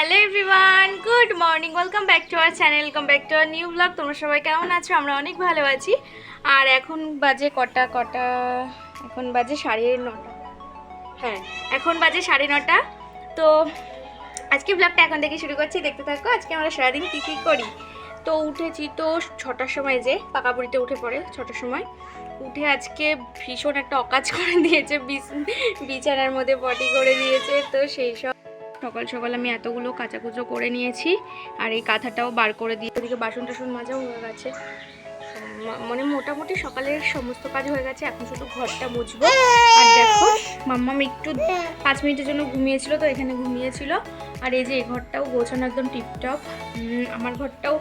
Hello everyone, good morning, welcome back to our channel, welcome back to our new blog. তোমরা সবাই কেমন আছো? আমরা অনেক ভালো আছি। আর এখন বাজে কটা কটা, এখন বাজে সাড়ে নটা। হ্যাঁ এখন বাজে সাড়ে নটা। তো আজকে ব্লগটা এখন থেকে শুরু করছি। দেখতে থাকো, আজকে আমরা সারাদিন কী কী করি? তো উঠেছি তো ছটার সময় যে পাকাপুরিতে উঠে পড়ে ছটার সময়। উঠে আজকে ভীষণ একটা অকাজ করে দিয়েছে, বিছ- বিছানার মধ্যে পটি করে দিয়েছে, তো সেই সব সকাল সকাল আমি এতগুলো কাচাকুচো করে নিয়েছি আর এই কাঁথাটাও বার করে দিয়ে ওদিকে বাসন টাসন মাজাও হয়ে গেছে। মানে মোটামুটি সকালের সমস্ত কাজ হয়ে গেছে, এখন শুধু ঘরটা মুছবো। আর দেখো মাম্মা একটু পাঁচ মিনিটের জন্য ঘুমিয়েছিল তো, এখানে ঘুমিয়েছিল। আর এই যে এই ঘরটাও গোছানো একদম টিপটপ। আমার ঘরটাও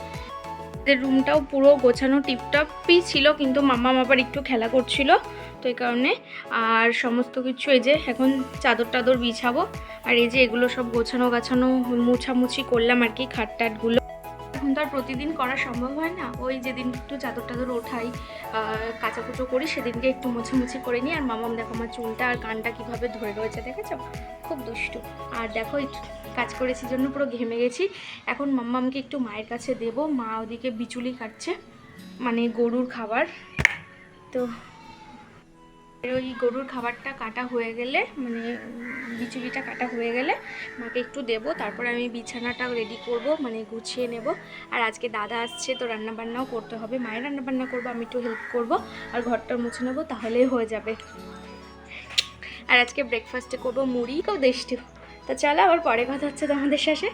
রুমটাও পুরো গোছানো টিপটপই ছিল কিন্তু মামা আবার একটু খেলা করছিল, তো এই কারণে। আর সমস্ত কিছু এই যে এখন চাদর টাদর বিছাবো, আর এই যে এগুলো সব গোছানো গাছানো মুছামুছি করলাম আর কি খাট টাটগুলো এখন তো আর প্রতিদিন করা সম্ভব হয় না? ওই যেদিন একটু চাদর টাদর ওঠাই কাচাকুচো করি, সেদিনকে একটু মুছামুছি করে নিই। আর মামাম দেখো আমার চুলটা আর কানটা কীভাবে ধরে রয়েছে, দেখেছ? খুব দুষ্টু। আর দেখো কাজ করেছি জন্য পুরো ঘেমে গেছি। এখন মাম্মামকে একটু মায়ের কাছে দেব। মা ওদিকে বিচুলি কাটছে মানে গরুর খাবার। তো ওই গরুর খাবারটা কাটা হয়ে গেলে মানে বিচুলিটা কাটা হয়ে গেলে মাকে একটু দেব, তারপরে আমি বিছানাটা রেডি করব মানে গুছিয়ে নেব। আর আজকে দাদা আসছে, তো রান্নাবান্নাও করতে হবে। মায়ের রান্নাবান্না করব, আমি একটু হেল্প করব, আর ঘরটা মুছে নেব, তাহলেই হয়ে যাবে। আর আজকে ব্রেকফাস্টে করব মুড়ি, কেউ দেশটি। তো চলো, আবার পরে কথা হচ্ছে তোমাদের সাথে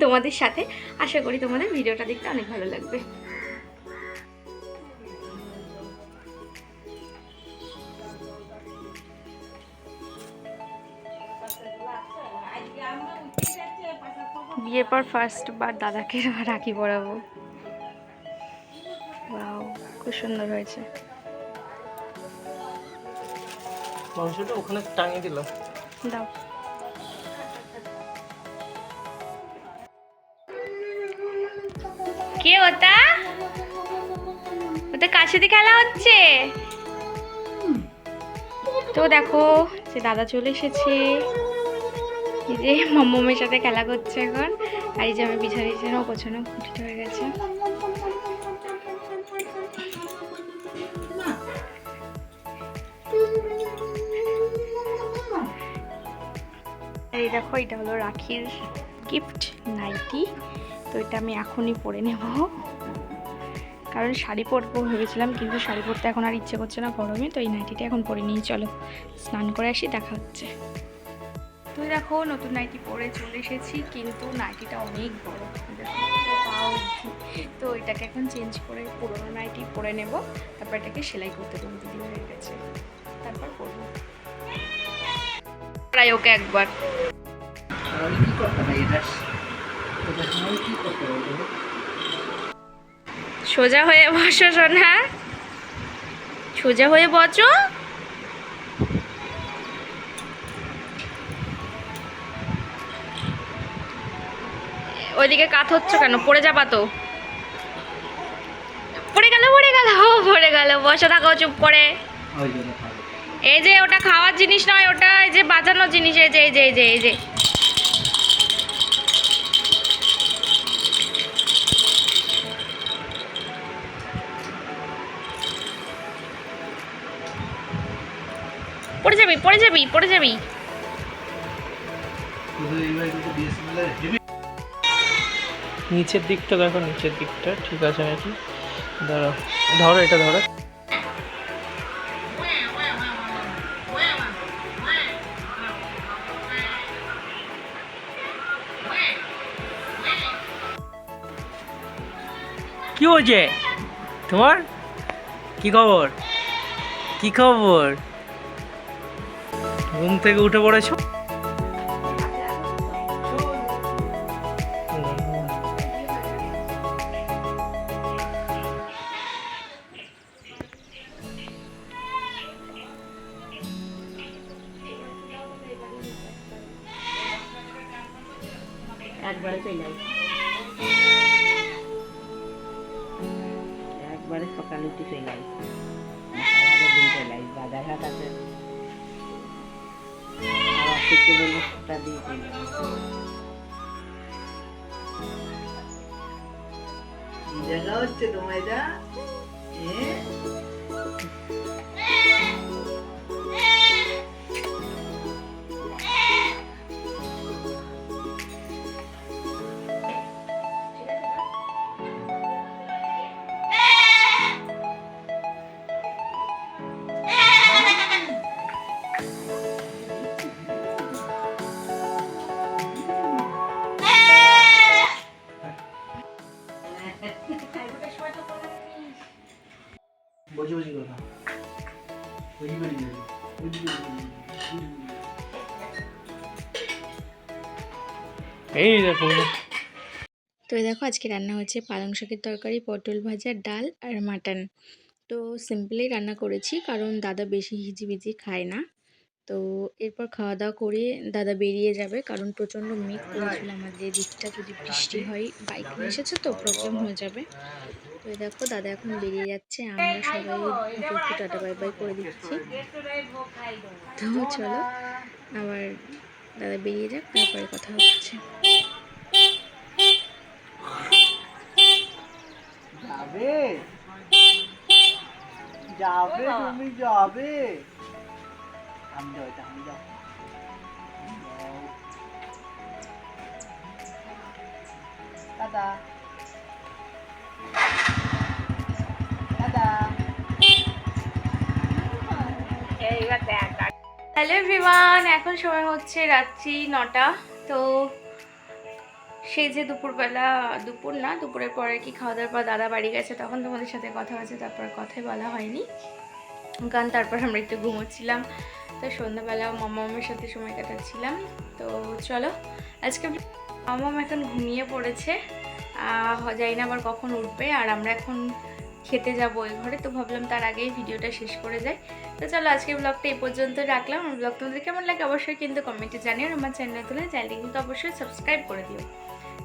তোমাদের সাথে। আশা করি তোমাদের ভিডিওটা দেখতে অনেক ভালো লাগবে। বিয়ের পর ফার্স্ট বার দাদাকে রাখি পরাবো। ওয়াও খুব সুন্দর হয়েছে। মাংসটা ওখানে টাঙিয়ে দিলাম। দাও। কে ওটা? ওটা কার সাথে খেলা হচ্ছে? তো দেখো সে দাদা চলে এসেছে। এই যে মম্মমের সাথে খেলা করছে এখন। আর এই যে আমি বিছানা বিছানাও গোছানো কমপ্লিট হয়ে গেছে। এই দেখো, এটা হলো রাখির গিফট নাইটি তো এটা আমি এখনই পরে নেব। কারণ শাড়ি পরবো, ভেবেছিলাম কিন্তু শাড়ি পরতে এখন আর ইচ্ছে করছে না গরমে তো এই নাইটিটা এখন পরে নিয়ে চলো, স্নান করে আসি, দেখা হচ্ছে। তো দেখো নতুন নাইটি পরে চলে এসেছি কিন্তু নাইটিটা অনেক বড়। তো এটাকে এখন চেঞ্জ করে পুরোনো নাইটি পরে নেব। তারপর এটাকে সেলাই করতে দেবো দিদি হয়ে গেছে। তারপর করব প্রায় ওকে একবার। সোজা হয়ে বসো সোনা। সোজা হয়ে বসো। ওইদিকে কাত হচ্ছে কেন? পড়ে যাবা তো। পড়ে গেল পড়ে গেল পড়ে গেল। বসে থাকো, চুপ করে। এই যে ওটা খাওয়ার জিনিস নয়, ওটা এই যে বাজানোর জিনিস, এই যে এই যে এই যে এই যে। পড়ে যাবি পড়ে যাবি পড়ে যাবি। নিচের দিকটা দেখো, নিচের দিকটা। ঠিক আছে, নাকি? দাঁড়াও ধরো এটা, ধরো। কি হয়েছে? তোমার? কি খবর? কি খবর? ঘুম থেকে উঠে পড়েছো? একবারে চলে আসি একবারে সকালে উঠে চলে আসি সারাটা দিন চলে আসি বললে ওটা দিয়ে চলে আসি জায়গা হচ্ছে তোমার এটা এই দেখো। তো দেখো, আজকে রান্না হচ্ছে পালং শাকের তরকারি, পটল ভাজা, ডাল আর মাটন। তো সিম্পলি রান্না করেছি, কারণ দাদা বেশি হিজিবিজি খায় না। তো এরপর খাওয়া দাওয়া করে দাদা বেরিয়ে যাবে, কারণ প্রচণ্ড মেঘ করেছিল আমাদের। দিকটা যদি বৃষ্টি হয়, বাইক নিয়ে এসেছে তো, প্রবলেম হয়ে যাবে। তো দেখো, দাদা এখন বেরিয়ে যাচ্ছে, আমরা সবাই একটু টাটা বাই বাই করে দিচ্ছি। তো চলো, আবার দাদা বেরিয়ে যাক তারপরে কথা হচ্ছে। যাবে? যাবে তুমি যাবে। আমি যাও এটা আমি যাও দাদা দাদা হ্যালো এভরিওয়ান এখন সময় হচ্ছে রাত্রি নটা, তো সেই যে দুপুরবেলা, দুপুর না, দুপুরের পরে কি খাওয়া দাওয়ার পর দাদা বাড়ি গেছে, তখন তোমাদের সাথে কথা হয়েছে, তারপর কথাই বলা হয়নি। কারণ তারপর আমরা একটু ঘুমোচ্ছিলাম, তো সন্ধ্যাবেলা মামা মামের সাথে সময় কাটাচ্ছিলাম, তো চলো, আজকে মামাম এখন ঘুমিয়ে পড়েছে জানি না আবার কখন উঠবে, আর আমরা এখন খেতে যাব ওই ঘরে, তো ভাবলাম তার আগেই ভিডিওটা শেষ করে যাই। তো চলো আজকের ব্লগটা এই পর্যন্ত রাখলাম। আমার ব্লগ তোমাদের কেমন লাগে অবশ্যই কিন্তু কমেন্টে জানিও আমার চ্যানেল তুলে চ্যানেলটি কিন্তু অবশ্যই সাবস্ক্রাইব করে দিও।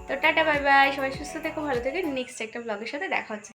তো টাটা বাই বাই সবাই সুস্থ থেকো, ভালো থেকে। নেক্সট একটা ব্লগের সাথে দেখা হচ্ছে।